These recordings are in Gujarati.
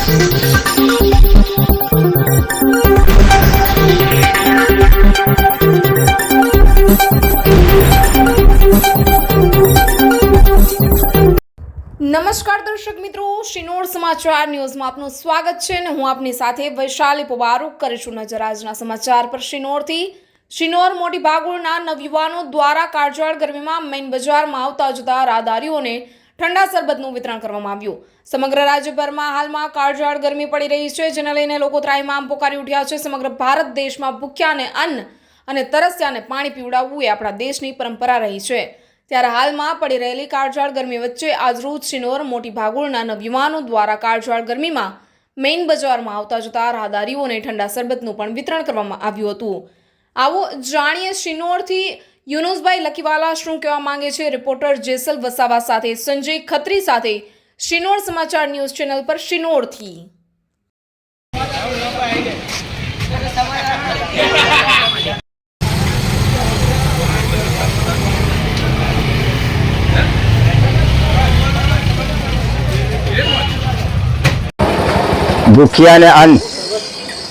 નમસ્કાર દર્શક મિત્રો, શિનોર સમાચાર ન્યૂઝમાં આપનું સ્વાગત છે અને હું આપની સાથે વૈશાલી પુબારુક કરીશું નજર આજના સમાચાર પર શિનોરથી. શિનોર મોટી ભાગોળના નવયુવાનો દ્વારા કાળઝાળ ગરમીમાં મેઇન બજારમાં આવતા જતા રાહદારીઓને ઠંડા શરબતનું વિતરણ કરવામાં આવ્યું. સમગ્ર રાજ્યભરમાં હાલમાં કાળઝાળ ગરમી પડી રહી છે, જેને લઈને લોકો ત્રાહીમામ પોકારી ઉઠ્યા છે. સમગ્ર ભારત દેશમાં ભૂખ્યાને અન્ન અને તરસ્યાને પાણી પીવડાવવું એ આપણા દેશની પરંપરા રહી છે. ત્યારે હાલમાં પડી રહેલી કાળઝાળ ગરમી વચ્ચે આજરોજ શિનોર મોટી ભાગોળના નવયુવાનો દ્વારા કાળઝાળ ગરમીમાં મેઇન બજારમાં આવતા જતા રાહદારીઓને ઠંડા શરબતનું પણ વિતરણ કરવામાં આવ્યું હતું. આવો જાણીએ શિનોરથી યુનુસભાઈ લકીવાલા શું કહેવા માંગે છે? રિપોર્ટર જેસલ વસાવા સાથે, સંજય ખત્રી સાથે શિનોર સમાચાર ન્યૂઝ ચેનલ પર શિનોરથી. ભૂખ્યાને અન્ન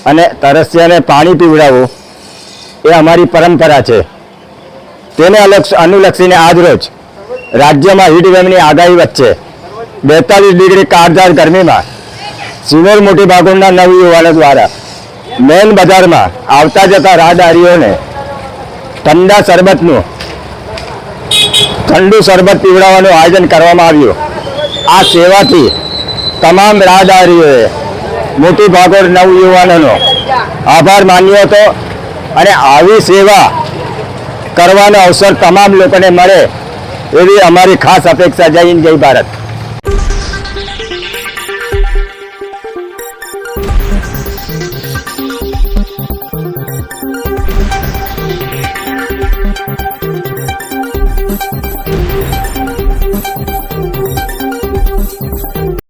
અને તરસ્યાને પાણી પીવડાવવું એ અમારી પરંપરા છે. તેને અનુલક્ષીને આજરોજ રાજ્યમાં હીટવેવની આગાહી વચ્ચે બેતાલીસ ડિગ્રી કાળઝાળ ગરમીમાં સિનોર મોટી ભાગોળના નવયુવાનો દ્વારા મેન બજારમાં આવતા જતા રાહદારીઓને ઠંડા શરબતનું, ઠંડુ શરબત પીવડાવવાનું આયોજન કરવામાં આવ્યું. આ સેવાથી તમામ રાહદારીઓએ મોટી ભાગોળ નવયુવાનોનો આભાર માન્યો હતો અને આવી સેવા કરવાનો અવસર તમામ લોકોને મળે એવી અમારી ખાસ અપેક્ષા. જય હિન્દ જય ભારત.